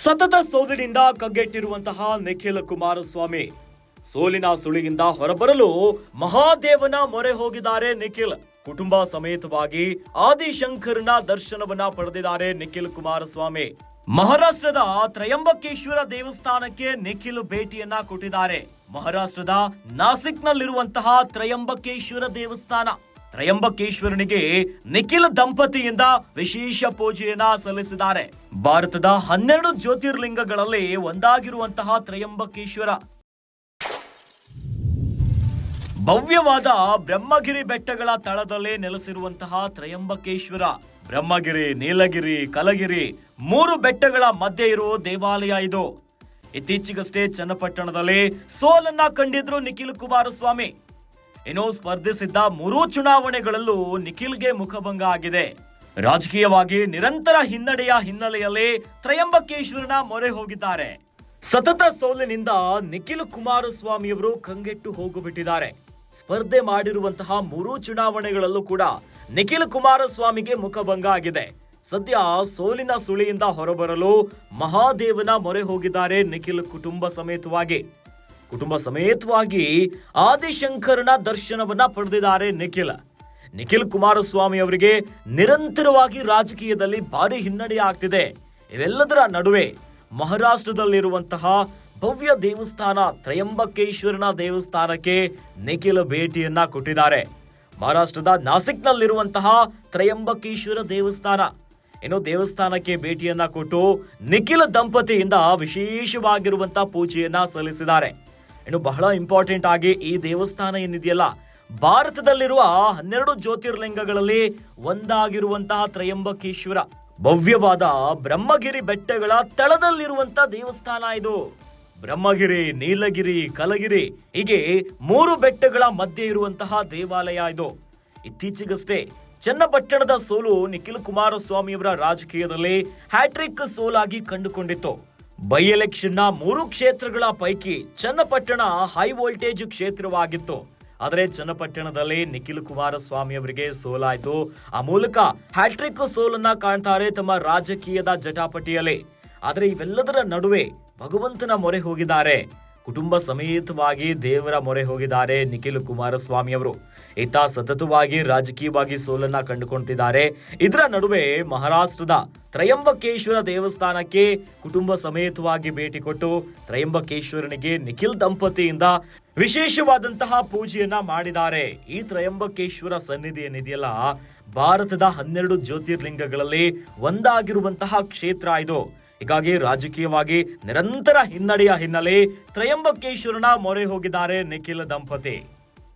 ಸತತ ಸೋಲಿನಿಂದ ಕಗ್ಗೆಟ್ಟಿರುವಂತಹ ನಿಖಿಲ್ ಕುಮಾರಸ್ವಾಮಿ. ಸೋಲಿನ ಸುಳಿಯಿಂದ ಹೊರಬರಲು ಮಹಾದೇವನ ಮೊರೆ ಹೋಗಿದ್ದಾರೆ ನಿಖಿಲ್. ಕುಟುಂಬ ಸಮೇತವಾಗಿ ಆದಿಶಂಕರ್ನ ದರ್ಶನವನ್ನ ಪಡೆದಿದ್ದಾರೆ ನಿಖಿಲ್ ಕುಮಾರಸ್ವಾಮಿ. ಮಹಾರಾಷ್ಟ್ರದ ತ್ರಯಂಬಕೇಶ್ವರ ದೇವಸ್ಥಾನಕ್ಕೆ ನಿಖಿಲ್ ಭೇಟಿಯನ್ನ ಕೊಟ್ಟಿದ್ದಾರೆ. ಮಹಾರಾಷ್ಟ್ರದ ನಾಸಿಕ್ನಲ್ಲಿರುವಂತಹ ತ್ರಯಂಬಕೇಶ್ವರ ದೇವಸ್ಥಾನ. ತ್ರಯಂಬಕೇಶ್ವರನಿಗೆ ನಿಖಿಲ್ ದಂಪತಿಯಿಂದ ವಿಶೇಷ ಪೂಜೆಯನ್ನ ಸಲ್ಲಿಸಿದ್ದಾರೆ. ಭಾರತದ ಹನ್ನೆರಡು ಜ್ಯೋತಿರ್ಲಿಂಗಗಳಲ್ಲಿ ಒಂದಾಗಿರುವಂತಹ ತ್ರಯಂಬಕೇಶ್ವರ. ಭವ್ಯವಾದ ಬ್ರಹ್ಮಗಿರಿ ಬೆಟ್ಟಗಳ ತಳದಲ್ಲಿ ನೆಲೆಸಿರುವಂತಹ ತ್ರಯಂಬಕೇಶ್ವರ. ಬ್ರಹ್ಮಗಿರಿ, ನೀಲಗಿರಿ, ಕಲಗಿರಿ ಮೂರು ಬೆಟ್ಟಗಳ ಮಧ್ಯೆ ಇರುವ ದೇವಾಲಯ ಇದು. ಇತ್ತೀಚೆಗಷ್ಟೇ ಚನ್ನಪಟ್ಟಣದಲ್ಲಿ ಸೋಲನ್ನ ಕಂಡಿದ್ರು ನಿಖಿಲ್ ಕುಮಾರಸ್ವಾಮಿ. ಇನ್ನು ಸ್ಪರ್ಧಿಸಿದ್ದ ಮೂರೂ ಚುನಾವಣೆಗಳಲ್ಲೂ ನಿಖಿಲ್ಗೆ ಮುಖಭಂಗ ಆಗಿದೆ. ರಾಜಕೀಯವಾಗಿ ನಿರಂತರ ಹಿನ್ನಡೆಯ ಹಿನ್ನೆಲೆಯಲ್ಲಿ ತ್ರಯಂಬಕೇಶ್ವರನ ಮೊರೆ ಹೋಗಿದ್ದಾರೆ. ಸತತ ಸೋಲಿನಿಂದ ನಿಖಿಲ್ ಕುಮಾರಸ್ವಾಮಿಯವರು ಕಂಗೆಟ್ಟು ಹೋಗಿಬಿಟ್ಟಿದ್ದಾರೆ. ಸ್ಪರ್ಧೆ ಮಾಡಿರುವಂತಹ ಮೂರೂ ಚುನಾವಣೆಗಳಲ್ಲೂ ಕೂಡ ನಿಖಿಲ್ ಕುಮಾರಸ್ವಾಮಿಗೆ ಮುಖಭಂಗ ಆಗಿದೆ. ಸದ್ಯ ಸೋಲಿನ ಸುಳಿಯಿಂದ ಹೊರಬರಲು ಮಹಾದೇವನ ಮೊರೆ ಹೋಗಿದ್ದಾರೆ ನಿಖಿಲ್ ಕುಟುಂಬ ಸಮೇತವಾಗಿ. ಕುಟುಂಬ ಸಮೇತವಾಗಿ ಆದಿಶಂಕರನ ದರ್ಶನವನ್ನ ಪಡೆದಿದ್ದಾರೆ ನಿಖಿಲ್. ನಿಖಿಲ್ ಕುಮಾರಸ್ವಾಮಿ ಅವರಿಗೆ ನಿರಂತರವಾಗಿ ರಾಜಕೀಯದಲ್ಲಿ ಭಾರಿ ಹಿನ್ನಡೆ ಆಗ್ತಿದೆ. ಇವೆಲ್ಲದರ ನಡುವೆ ಮಹಾರಾಷ್ಟ್ರದಲ್ಲಿರುವಂತಹ ಭವ್ಯ ದೇವಸ್ಥಾನ ತ್ರಯಂಬಕೇಶ್ವರನ ದೇವಸ್ಥಾನಕ್ಕೆ ನಿಖಿಲ್ ಭೇಟಿಯನ್ನ ಕೊಟ್ಟಿದ್ದಾರೆ. ಮಹಾರಾಷ್ಟ್ರದ ನಾಸಿಕ್ನಲ್ಲಿರುವಂತಹ ತ್ರಯಂಬಕೇಶ್ವರ ದೇವಸ್ಥಾನ. ಇನ್ನು ದೇವಸ್ಥಾನಕ್ಕೆ ಭೇಟಿಯನ್ನ ಕೊಟ್ಟು ನಿಖಿಲ್ ದಂಪತಿಯಿಂದ ವಿಶೇಷವಾಗಿರುವಂತಹ ಪೂಜೆಯನ್ನ ಸಲ್ಲಿಸಿದ್ದಾರೆ. ಇನ್ನು ಬಹಳ ಇಂಪಾರ್ಟೆಂಟ್ ಆಗಿ ಈ ದೇವಸ್ಥಾನ ಏನಿದೆಯಲ್ಲ, ಭಾರತದಲ್ಲಿರುವ ಹನ್ನೆರಡು ಜ್ಯೋತಿರ್ಲಿಂಗಗಳಲ್ಲಿ ಒಂದಾಗಿರುವಂತಹ ತ್ರಯಂಬಕೇಶ್ವರ, ಭವ್ಯವಾದ ಬ್ರಹ್ಮಗಿರಿ ಬೆಟ್ಟಗಳ ತಳದಲ್ಲಿರುವಂತಹ ದೇವಸ್ಥಾನ ಇದು. ಬ್ರಹ್ಮಗಿರಿ, ನೀಲಗಿರಿ, ಕಲಗಿರಿ, ಹೀಗೆ ಮೂರು ಬೆಟ್ಟಗಳ ಮಧ್ಯೆ ಇರುವಂತಹ ದೇವಾಲಯ ಇದು. ಇತ್ತೀಚೆಗಷ್ಟೇ ಚನ್ನಪಟ್ಟಣದ ಸೋಲು ನಿಖಿಲ್ ಕುಮಾರಸ್ವಾಮಿಯವರ ರಾಜಕೀಯದಲ್ಲಿ ಹ್ಯಾಟ್ರಿಕ್ ಸೋಲಾಗಿ ಕಂಡುಕೊಂಡಿತ್ತು. ಬೈ ಎಲೆಕ್ಷನ್ನ ಮೂರು ಕ್ಷೇತ್ರಗಳ ಪೈಕಿ ಚನ್ನಪಟ್ಟಣ ಹೈ ವೋಲ್ಟೇಜ್ ಕ್ಷೇತ್ರವಾಗಿತ್ತು. ಆದರೆ ಚನ್ನಪಟ್ಟಣದಲ್ಲಿ ನಿಖಿಲ್ ಕುಮಾರಸ್ವಾಮಿ ಅವರಿಗೆ ಸೋಲಾಯಿತು. ಆ ಮೂಲಕ ಹ್ಯಾಟ್ರಿಕ್ ಸೋಲನ್ನ ಕಾಣ್ತಾರೆ ತಮ್ಮ ರಾಜಕೀಯದ ಜಟಾಪಟಿಯಲ್ಲಿ. ಆದರೆ ಇವೆಲ್ಲದರ ನಡುವೆ ಭಗವಂತನ ಮೊರೆ ಹೋಗಿದ್ದಾರೆ. ಕುಟುಂಬ ಸಮೇತವಾಗಿ ದೇವರ ಮೊರೆ ಹೋಗಿದ್ದಾರೆ ನಿಖಿಲ್ ಕುಮಾರಸ್ವಾಮಿ ಅವರು. ಈತ ಸತತವಾಗಿ ರಾಜಕೀಯವಾಗಿ ಸೋಲನ್ನ ಕಂಡುಕೊಳ್ತಿದ್ದಾರೆ. ಇದರ ನಡುವೆ ಮಹಾರಾಷ್ಟ್ರದ ತ್ರಯಂಬಕೇಶ್ವರ ದೇವಸ್ಥಾನಕ್ಕೆ ಕುಟುಂಬ ಸಮೇತವಾಗಿ ಭೇಟಿ ಕೊಟ್ಟು ತ್ರಯಂಬಕೇಶ್ವರನಿಗೆ ನಿಖಿಲ್ ದಂಪತಿಯಿಂದ ವಿಶೇಷವಾದಂತಹ ಪೂಜೆಯನ್ನ ಮಾಡಿದ್ದಾರೆ. ಈ ತ್ರಯಂಬಕೇಶ್ವರ ಸನ್ನಿಧಿ ಏನಿದೆಯಲ್ಲ ಭಾರತದ ಹನ್ನೆರಡು ಜ್ಯೋತಿರ್ಲಿಂಗಗಳಲ್ಲಿ ಒಂದಾಗಿರುವಂತಹ ಕ್ಷೇತ್ರ ಇದು. ಹೀಗಾಗಿ ರಾಜಕೀಯವಾಗಿ ನಿರಂತರ ಹಿನ್ನಡೆಯ ಹಿನ್ನೆಲೆ ತ್ರಯಂಬಕೇಶ್ವರನ ಮೊರೆ ಹೋಗಿದ್ದಾರೆ ನಿಖಿಲ್ ದಂಪತಿ.